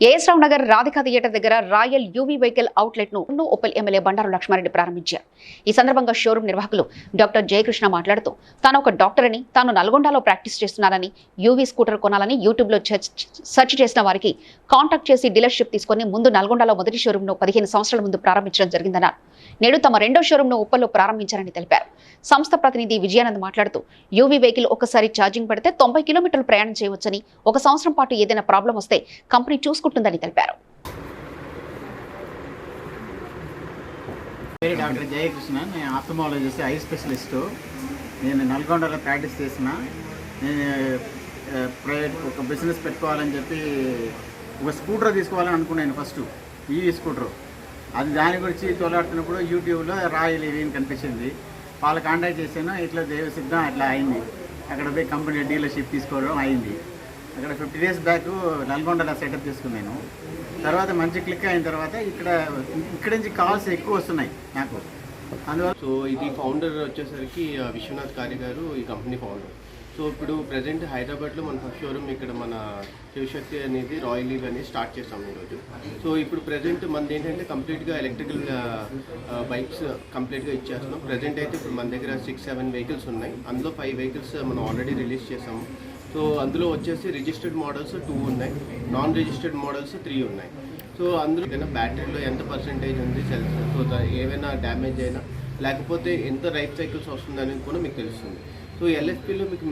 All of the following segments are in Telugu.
ఏఎస్రావు నగర్ రాధికా థియేటర్ దగ్గర royal UV vehicle అవుట్లెట్ను Uppal MLA Bandaru Lakshma Reddy ప్రారంభించారు. ఈ సందర్భంగా షోరూం నిర్వాహకులు డాక్టర్ జయకృష్ణ మాట్లాడుతూ తాను ఒక డాక్టర్ అని తాను నల్గొండలో ప్రాక్టీస్ చేస్తున్నానని యూవీ స్కూటర్ కొనాలని యూట్యూబ్లో సెర్చ్ చేసిన వారికి కాంటాక్ట్ చేసి డీలర్షిప్ తీసుకొని ముందు నల్గొండలో మొదటి షోరూంను పదిహేను సంవత్సరాల ముందు ప్రారంభించడం జరిగిందన్నారు. నేడు తమ రెండో షోరూంను ఉప్పల్లో ప్రారంభించారని తెలిపారు. సంస్థ ప్రతినిధి విజయానంద్ మాట్లాడుతూ యూవీ వెహికల్ ఒకసారి ఛార్జింగ్ పెడితే తొంభై కిలోమీటర్లు ప్రయాణం చేయవచ్చని ఒక సంవత్సరం పాటు ఏదైనా ప్రాబ్లం వస్తే కంపెనీ చూసుకుంటుందని తెలిపారు. పేరు డాక్టర్ జయకృష్ణ. నేను ఆప్థమాలజిస్ట్ ఐ స్పెషలిస్టు. నేను నల్గొండలో ప్రాక్టీస్ చేసిన. నేను ప్రైవేట్ ఒక బిజినెస్ పెట్టుకోవాలని చెప్పి ఒక స్కూటర్ తీసుకోవాలని అనుకున్నాను ఫస్ట్. EV scooter. అది దాని గురించి తోలాడుతున్నప్పుడు యూట్యూబ్లో రాయల్ ఇవి అని కనిపించింది. వాళ్ళు కాంటాక్ట్ చేశాను ఇట్లా దేవ సిద్ధం అట్లా అయింది. అక్కడ పోయి కంపెనీ డీలర్షిప్ తీసుకోవడం అయింది. అక్కడ ఫిఫ్టీ డేస్ బ్యాక్ నల్గొండలో సెటప్ చేసుకున్నాను. తర్వాత మంచి క్లిక్ అయిన తర్వాత ఇక్కడ ఇక్కడ నుంచి కాల్స్ ఎక్కువ వస్తున్నాయి నాకు. అందువల్ల సో ఇది ఫౌండర్ వచ్చేసరికి విశ్వనాథ్ కారి గారు ఈ కంపెనీ ఫౌండర్ సో ఇప్పుడు ప్రజెంట్ హైదరాబాద్లో మన ఫస్ట్ షోరూమ్ ఇక్కడ మన శివశక్తి అనేది రాయల్ లీవ్ అనేది స్టార్ట్ చేస్తాం ఈరోజు. సో ఇప్పుడు ప్రజెంట్ మనది ఏంటంటే కంప్లీట్గా ఎలక్ట్రికల్ బైక్స్ కంప్లీట్గా ఇచ్చేస్తున్నాం. ప్రజెంట్ అయితే ఇప్పుడు మన దగ్గర సిక్స్ సెవెన్ వెహికల్స్ ఉన్నాయి. అందులో ఫైవ్ వెహికల్స్ మనం ఆల్రెడీ రిలీజ్ చేసాము. సో అందులో వచ్చేసి రిజిస్టర్డ్ మోడల్స్ టూ ఉన్నాయి. నాన్ రిజిస్టర్డ్ మోడల్స్ త్రీ ఉన్నాయి. సో అందులో ఏదైనా బ్యాటరీలో ఎంత పర్సెంటేజ్ ఉంది సెల్స్ సో దా- డ్యామేజ్ అయినా లేకపోతే ఎంత రైట్ సైకిల్స్ వస్తుందనేది కూడా మీకు తెలుస్తుంది. సో ఎల్ఎఫ్పిలో మీకు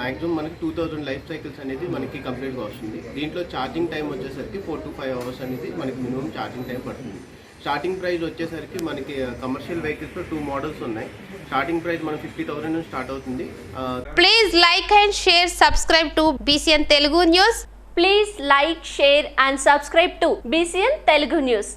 మ్యాక్సిమం మనకి టూ థౌజండ్ లైఫ్ సైకిల్స్ అనేది మనకి కంప్లీట్గా వస్తుంది. దీంట్లో ఛార్జింగ్ టైం వచ్చేసరికి ఫోర్ టు ఫైవ్ అవర్స్ అనేది మనకి మినిమం ఛార్జింగ్ టైం పడుతుంది. స్టార్టింగ్ ప్రైస్ వచ్చేసరికి మనకి కమర్షియల్ వెహికల్స్లో టూ మోడల్స్ ఉన్నాయి. స్టార్టింగ్ ప్రైస్ మనం ఫిఫ్టీ థౌసండ్ నుంచి స్టార్ట్ అవుతుంది. Please like and share subscribe to BCN Telugu news please like share and subscribe to BCN Telugu news